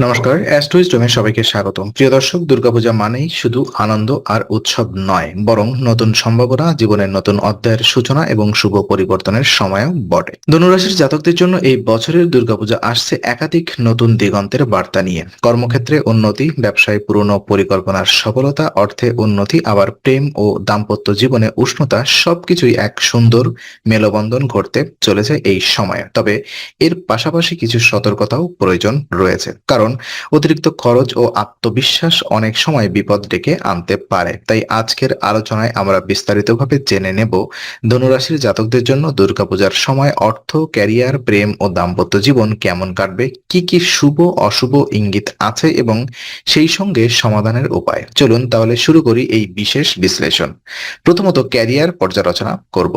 নমস্কার অ্যাস্ট্রোইস্টমে সবাইকে স্বাগতম। প্রিয় দর্শক, দুর্গাপূজা মানেই শুধু আনন্দ আর উৎসব নয়, বরং নতুন সম্ভাবনা, জীবনের নতুন অধ্যায়ের সূচনা এবং শুভ পরিবর্তনের সময়ও বটে। ধনুরাশির জাতকদের জন্য এই বছরের দুর্গাপূজা আসছে একাধিক নতুন দিগন্তের বার্তা নিয়ে। কর্মক্ষেত্রে উন্নতি, ব্যবসায় পুরনো পরিকল্পনার সফলতা, অর্থে উন্নতি, আবার প্রেম ও দাম্পত্য জীবনে উষ্ণতা সবকিছুই এক সুন্দর মেলবন্ধন ঘটতে চলেছে এই সময়ে। তবে এর পাশাপাশি কিছু সতর্কতাও প্রয়োজন রয়েছে। কারণ অতিরিক্ত খরচ ও আত্মবিশ্বাস অনেক সময় বিপদ ডেকে আনতে পারে। তাই আজকের আলোচনায় আমরা বিস্তারিতভাবে জেনে নেব ধনুরাশির জাতকদের জন্য দুর্গাপূজার সময় অর্থ, ক্যারিয়ার, প্রেম ও দাম্পত্য জীবন কেমন কাটবে, কি কি শুভ, অশুভ ইঙ্গিত আছে এবং সেই সঙ্গে সমাধানের উপায়। চলুন তাহলে শুরু করি এই বিশেষ বিশ্লেষণ। প্রথমত ক্যারিয়ার পর্যালোচনা করব।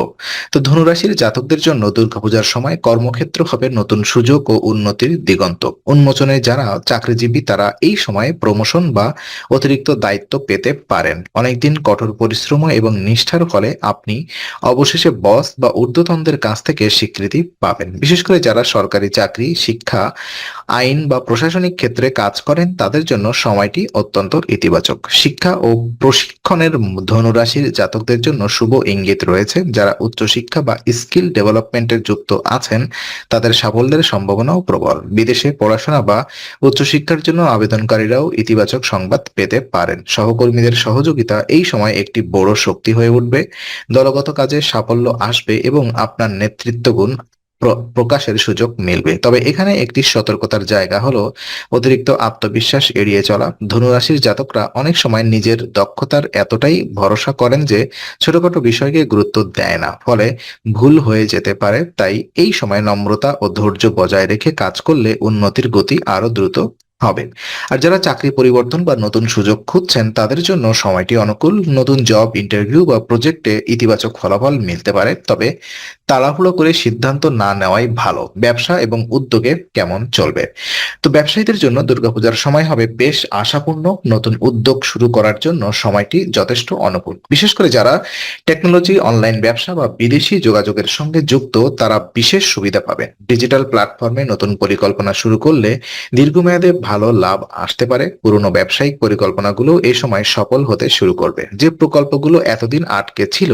তো ধনুরাশির জাতকদের জন্য দুর্গাপূজার সময় কর্মক্ষেত্র হবে নতুন সুযোগ ও উন্নতির দিগন্ত। উন্মোচনে যারা চাকরিজীবী তারা এই সময়ে প্রমোশন বা অতিরিক্ত দায়িত্ব পেতে পারেন। অনেকদিন কঠোর পরিশ্রম এবং নিষ্ঠার ফলে আপনি অবশেষে বস বা ঊর্ধ্বতনদের কাছ থেকে স্বীকৃতি পাবেন। বিশেষ করে যারা সরকারি চাকরি, শিক্ষা, আইন বা প্রশাসনিক ক্ষেত্রে কাজ করেন, তাদের জন্য সময়টি অত্যন্ত ইতিবাচক। শিক্ষা ও প্রশিক্ষণের ধনুরাশির জাতকদের জন্য শুভ ইঙ্গিত রয়েছে। যারা উচ্চশিক্ষা বা স্কিল ডেভেলপমেন্টের যুক্ত আছেন, তাদের সাফল্যের সম্ভাবনাও প্রবল। বিদেশে পড়াশোনা বা উচ্চশিক্ষার জন্য আবেদনকারীরাও ইতিবাচক সংবাদ পেতে পারেন। সহকর্মীদের সহযোগিতা এই সময় একটি বড় শক্তি হয়ে উঠবে। দলগত কাজে সাফল্য আসবে এবং আপনার নেতৃত্ব গুণ প্রকাশের সুযোগ মিলবে। তবে এখানে একটি সতর্কতার জায়গা হলো অতিরিক্ত আত্মবিশ্বাস এড়িয়ে চলা। ধনুরাশির জাতকরা অনেক সময় নিজের দক্ষতার এতটাই ভরসা করেন যে ছোটখাটো বিষয়কে গুরুত্ব দেয় না। ফলে ভুল হয়ে যেতে পারে, তাই এই সময় নম্রতা ও ধৈর্য বজায় রেখে কাজ করলে উন্নতির গতি আরও দ্রুত হবে আর যারা চাকরি পরিবর্তন বা নতুন সুযোগ খুঁজছেন, তাদের জন্য সময়টি অনুকূল। নতুন জব ইন্টারভিউ বা প্রজেক্টে ইতিবাচক ফলাফল মিলতে পারে। তবে তাড়াহুড়ো করে সিদ্ধান্ত না নেওয়াই ভালো। ব্যবসা এবং উদ্যোগে কেমন চলবে? তো ব্যবসায়ীদের জন্য দুর্গাপূজার সময় হবে বেশ আশাপূর্ণ। নতুন উদ্যোগ শুরু করার জন্য সময়টি যথেষ্ট অনুকূল। বিশেষ করে যারা টেকনোলজি অনলাইন ব্যবসা বা বিদেশি যোগাযোগের সঙ্গে যুক্ত, তারা বিশেষ সুবিধা পাবেন। ডিজিটাল প্ল্যাটফর্মে নতুন পরিকল্পনা শুরু করলে দীর্ঘমেয়াদে ভালো লাভ আসতে পারে। পুরনো ব্যবসায়িক পরিকল্পনাগুলো এই সময় সফল হতে শুরু করবে। যে প্রকল্পগুলো এতদিন আটকে ছিল,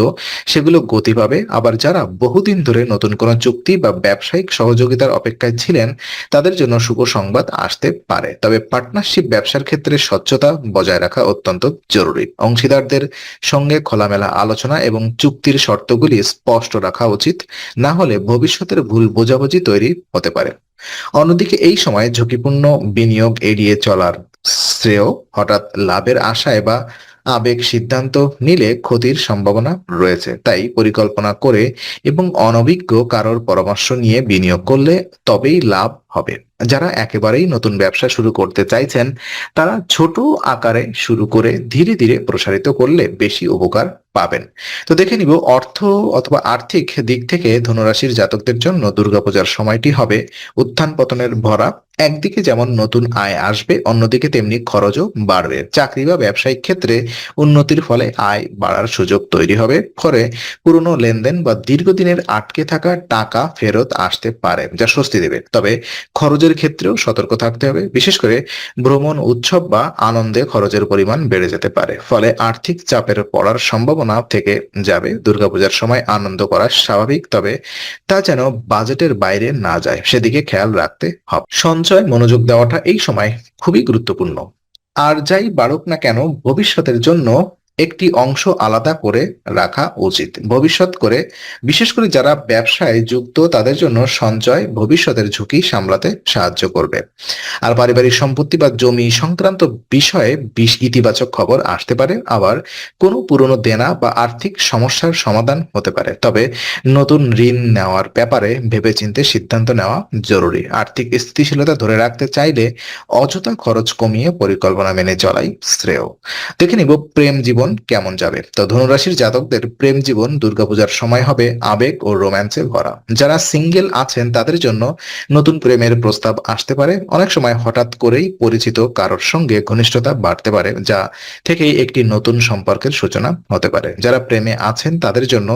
সেগুলো গতি পাবে। আবার যারা বহুদিন ধরে নতুন কোনো চুক্তি বা ব্যবসায়িক সহযোগিতার অপেক্ষায় ছিলেন, তাদের জন্য শুভ সংবাদ আসতে পারে। তবে পার্টনারশিপ ব্যবসার ক্ষেত্রে স্বচ্ছতা বজায় রাখা অত্যন্ত জরুরি। অংশীদারদের সঙ্গে খোলামেলা আলোচনা এবং চুক্তির শর্তগুলি স্পষ্ট রাখা উচিত। না হলে ভবিষ্যতের ভুল বোঝাবুঝি তৈরি হতে পারে। অন্যদিকে এই সময় ঝুঁকিপূর্ণ বিনিয়োগ এড়িয়ে চলার শ্রেয় হঠাৎ লাভের আশায় বা আবেগ সিদ্ধান্ত নিলে ক্ষতির সম্ভাবনা রয়েছে। তাই পরিকল্পনা করে এবং অনভিজ্ঞ কারোর পরামর্শ নিয়ে বিনিয়োগ করলে তবেই লাভ হবে। যারা একেবারেই নতুন ব্যবসা শুরু করতে চাইছেন, তারা ছোট আকারে শুরু করে ধীরে ধীরে প্রসারিত করলে বেশি উপকার পাবেন। তো দেখে নিব অর্থ অথবা আর্থিক দিক থেকে ধনুরাশির জাতকদের জন্য দুর্গাপূজার সময়টি হবে উত্থান পতনের ভরা। একদিকে যেমন নতুন আয় আসবে, অন্যদিকে তেমনি খরচও বাড়বে। চাকরি বা ব্যবসায়িক ক্ষেত্রে উন্নতির ফলে আয় বাড়ার সুযোগ তৈরি হবে। ফলে পুরনো লেনদেন বা দীর্ঘদিনের আটকে থাকা টাকা ফেরত আসতে পারে, যা স্বস্তি দেবে। তবে খরচের ক্ষেত্রেও সতর্ক থাকতে হবে। বিশেষ করে ভ্রমণ, উৎসব বা আনন্দে খরচের পরিমাণ বেড়ে যেতে পারে। ফলে আর্থিক চাপের পড়ার সম্ভাবনা থেকে যাবে। দুর্গাপূজার সময় আনন্দ করা স্বাভাবিক, তবে তা যেন বাজেটের বাইরে না যায়, সেদিকে খেয়াল রাখতে হবে। সঞ্চয়, মনোযোগ দেওয়াটা এই সময় খুবই গুরুত্বপূর্ণ। আর যাই বাড়ুক না কেন, ভবিষ্যতের জন্য একটি অংশ আলাদা করে রাখা উচিত। ভবিষ্যৎ করে, বিশেষ করে যারা ব্যবসায় যুক্ত, তাদের জন্য সঞ্চয় ভবিষ্যতের ঝুঁকি সামলাতে সাহায্য করবে। আর পারিবারিক সম্পত্তি বা জমি সংক্রান্ত বিষয়ে বিশ ইতিবাচক খবর আসতে পারে। আবার কোনো পুরনো দেনা বা আর্থিক সমস্যার সমাধান হতে পারে। তবে নতুন ঋণ নেওয়ার ব্যাপারে ভেবেচিন্তে সিদ্ধান্ত নেওয়া জরুরি। আর্থিক স্থিতিশীলতা ধরে রাখতে চাইলে অযথা খরচ কমিয়ে পরিকল্পনা মেনে চলাই শ্রেয়। দেখে নিব প্রেম জীবন জীবন কেমন যাবে? তো ধনুরাশির জাতকদের প্রেম জীবন, দুর্গাপূজার সময় হবে আবেগ ও রোম্যান্সে ভরা। যারা সিঙ্গেল আছেন, তাদের জন্য নতুন প্রেমের প্রস্তাব আসতে পারে। অনেক সময় হঠাৎ করেই পরিচিত কারোর সঙ্গে ঘনিষ্ঠতা বাড়তে পারে, যা থেকেই একটি নতুন সম্পর্কের সূচনা হতে পারে। যারা প্রেমে আছেন, তাদের জন্য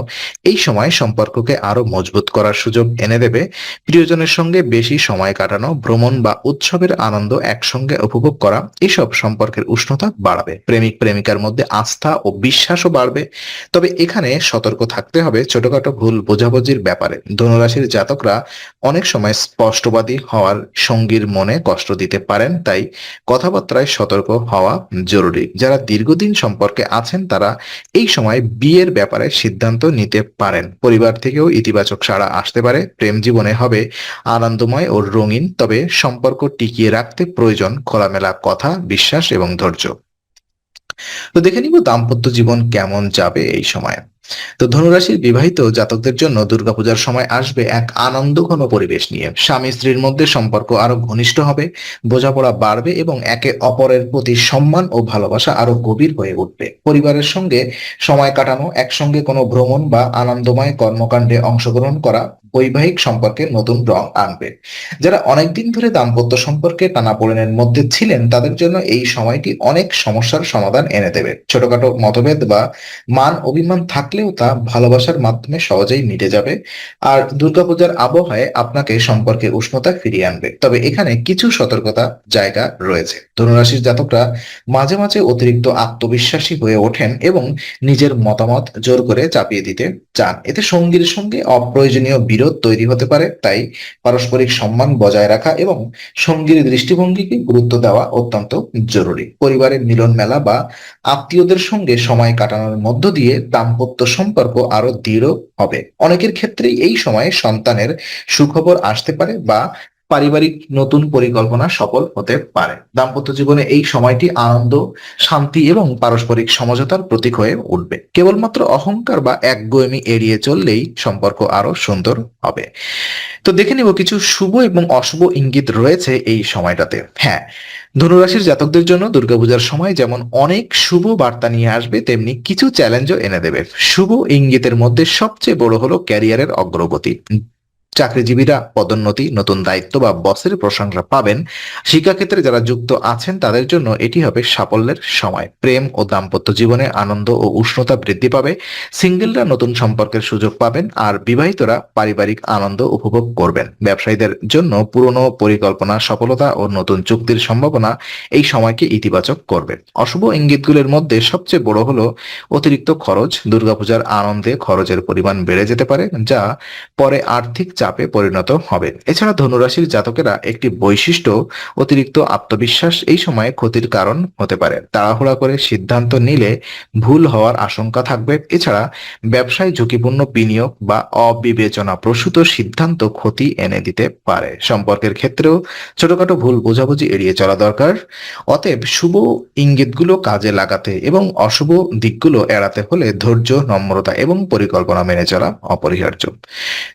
এই সময় সম্পর্ককে আরও মজবুত করার সুযোগ এনে দেবে। প্রিয়জনের সঙ্গে বেশি সময় কাটানো, ভ্রমণ বা উৎসবের আনন্দ একসঙ্গে উপভোগ করা, এসব সম্পর্কের উষ্ণতা বাড়াবে। প্রেমিক প্রেমিকার মধ্যে আস্থা ও বিশ্বাসও বাড়বে। তবে এখানে সতর্ক থাকতে হবে ছোটখাটো ভুল বোঝাবুঝির ব্যাপারে। ধনুরাশির জাতকরা অনেক সময় স্পষ্টবাদী হওয়ার সঙ্গীর মনে কষ্ট দিতে পারেন, তাই কথাবার্তায় সতর্ক হওয়া জরুরি। যারা দীর্ঘদিন সম্পর্কে আছেন, তারা এই সময় বিয়ের ব্যাপারে সিদ্ধান্ত নিতে পারেন। পরিবার থেকেও ইতিবাচক সাড়া আসতে পারে। প্রেম জীবনে হবে আনন্দময় ও রঙিন, তবে সম্পর্ক টিকিয়ে রাখতে প্রয়োজন খোলামেলা কথা, বিশ্বাস এবং ধৈর্য। তো দেখে নিব দাম্পত্য জীবন কেমন যাবে এই সময়। তো ধনুরাশির বিবাহিত জাতকদের জন্য দুর্গাপূজার সময় আসবে এক আনন্দঘন পরিবেশ নিয়ে। স্বামী স্ত্রীর মধ্যে সম্পর্ক আরও ঘনিষ্ঠ হবে, বোঝাপড়া বাড়বে এবং একে অপরের প্রতি সম্মান ও ভালোবাসা আরও গভীর হয়ে উঠবে। পরিবারের সঙ্গে সময় কাটানো, একসঙ্গে কোনো ভ্রমণ বা আনন্দময় কর্মকাণ্ডে অংশগ্রহণ করা বৈবাহিক সম্পর্কে নতুন রং আনবে। যারা অনেকদিন ধরে দাম্পত্য সম্পর্কে টানাপোড়েনের মধ্যে ছিলেন, তাদের জন্য এই সময়টি অনেক সমস্যার সমাধান এনে দেবে। ছোটখাটো মতভেদ বা মান অভিমান থাকলেও তা ভালোবাসার মাধ্যমে সহজেই মিটে যাবে আর দুর্গাপূজার আবহাওয়ায় আপনাকে সম্পর্কে উষ্ণতা ফিরিয়ে আনবে। তবে এখানে কিছু সতর্কতা জায়গা রয়েছে। ধনুরাশির জাতকরা মাঝে মাঝে অতিরিক্ত আত্মবিশ্বাসী হয়ে ওঠেন এবং নিজের মতামত জোর করে চাপিয়ে দিতে চান। এতে সঙ্গীর সঙ্গে অপ্রয়োজনীয় বিরোধ তৈরি হতে পারে, তাই পারস্পরিক সম্মান বজায় রাখা এবং সঙ্গীর দৃষ্টিভঙ্গিকে গুরুত্ব দেওয়া অত্যন্ত জরুরি। পরিবারের মিলন মেলা বা আত্মীয়দের সঙ্গে সময় কাটানোর মধ্য দিয়ে দাম্পত্য সম্পর্ক আরও দৃঢ় হবে। অনেকের ক্ষেত্রেই এই সময়ে সন্তানের সুখবর আসতে পারে বা পারিবারিক নতুন পরিকল্পনা সফল হতে পারে। দাম্পত্য জীবনে এই সময়টি আনন্দ, শান্তি এবং পারস্পরিক সমঝোতার প্রতীক হয়ে উঠবে। কেবলমাত্র অহংকার বা একগুয়েমি এড়িয়ে চললেই সম্পর্ক আরও সুন্দর হবে। তো দেখে নিব কিছু শুভ এবং অশুভ ইঙ্গিত রয়েছে এই সময়টাতে। হ্যাঁ ধনুরাশির জাতকদের জন্য দুর্গাপূজার সময় যেমন অনেক শুভ বার্তা নিয়ে আসবে, তেমনি কিছু চ্যালেঞ্জও এনে দেবে। শুভ ইঙ্গিতের মধ্যে সবচেয়ে বড় হলো ক্যারিয়ারের অগ্রগতি। চাকরিজীবীরা পদোন্নতি, নতুন দায়িত্ব বা বসের প্রশংসা পাবেন। শিক্ষাক্ষেত্রে যারা যুক্ত আছেন, তাদের জন্য এটি হবে সাফল্যের সময়। প্রেম ও দাম্পত্য জীবনে আনন্দ ও উষ্ণতা বৃদ্ধি পাবে। সিঙ্গেলরা নতুন সম্পর্কের সুযোগ পাবেন আর বিবাহিতরা পারিবারিক আনন্দ উপভোগ করবেন। ব্যবসায়ীদের জন্য পুরনো পরিকল্পনা, সফলতা ও নতুন চুক্তির সম্ভাবনা এই সময়কে ইতিবাচক করবে। অশুভ ইঙ্গিতগুলোর মধ্যে সবচেয়ে বড় হলো অতিরিক্ত খরচ। দুর্গাপূজার আনন্দে খরচের পরিমাণ বেড়ে যেতে পারে, যা পরে আর্থিক চাপে পরিণত হবে এছাড়া ধনুরাশির জাতকেরা একটি বৈশিষ্ট্য, অতিরিক্ত আত্মবিশ্বাস এই সময়ে ক্ষতির কারণ হতে পারে। তাড়াহুড়া করে সিদ্ধান্ত নিলে ভুল হওয়ার আশঙ্কা থাকবে। এছাড়া ব্যবসায় ঝুঁকিপূর্ণ বিনিয়োগ বা অবিবেচনা প্রসূত সিদ্ধান্ত ক্ষতি এনে দিতে পারে। সম্পর্কের ক্ষেত্রেও ছোটখাটো ভুল বোঝাবুঝি এড়িয়ে চলা দরকার। অতএব শুভ ইঙ্গিতগুলো কাজে লাগাতে এবং অশুভ দিকগুলো এড়াতে হলে ধৈর্য, নম্রতা এবং পরিকল্পনা মেনে চলা অপরিহার্য।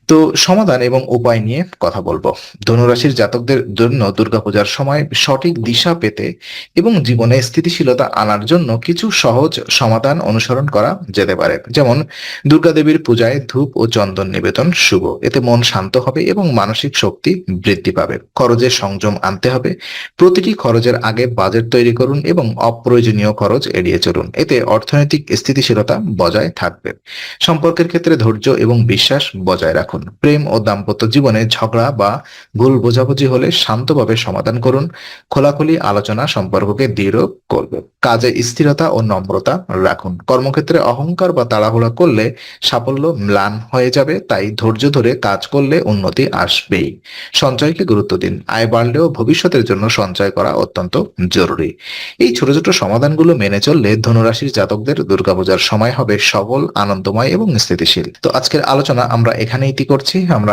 তো সমাধান এবং উপায় নিয়ে কথা বলব। ধনুরাশির জাতকদের জন্য দুর্গাপূজার সময় সঠিক দিশা পেতে এবং জীবনে স্থিতিশীলতা আনার জন্য কিছু সহজ সমাধান অনুসরণ করা যেতে পারে। যেমন দুর্গা দেবীর পূজায় ধূপ ও চন্দন নিবেদন শুভ। এতে মন শান্ত হবে এবং মানসিক শক্তি বৃদ্ধি পাবে। খরচে সংযম আনতে হবে। প্রতিটি খরচের আগে বাজেট তৈরি করুন এবং অপ্রয়োজনীয় খরচ এড়িয়ে চলুন। এতে অর্থনৈতিক স্থিতিশীলতা বজায় থাকবে। সম্পর্কের ক্ষেত্রে ধৈর্য এবং বিশ্বাস বজায় রাখুন। প্রেম ও দাম্পত্য জীবনে ঝগড়া বা ভুল বোঝাবুঝি হলে শান্তভাবে সমাধান করুন। খোলাখুলি আলোচনা সম্পর্ককে দৃঢ় করবে। কাজে স্থিরতা ও নম্রতা রাখুন। কর্মক্ষেত্রে অহংকার বা তাড়াহুড়া করলে সাফল্য ম্লান হয়ে যাবে, তাই ধৈর্য ধরে কাজ করলে উন্নতি আসবেই। সঞ্চয়কে গুরুত্ব দিন। আয় বাড়লেও ভবিষ্যতের জন্য সঞ্চয় করা অত্যন্ত জরুরি। এই ছোট ছোট সমাধানগুলো মেনে চললে ধনুরাশির জাতকদের দুর্গাপূজার সময় হবে সবল, আনন্দময় এবং স্থিতিশীল। তো আজকের আলোচনা আমরা এখানে ইতি করছি। আমরা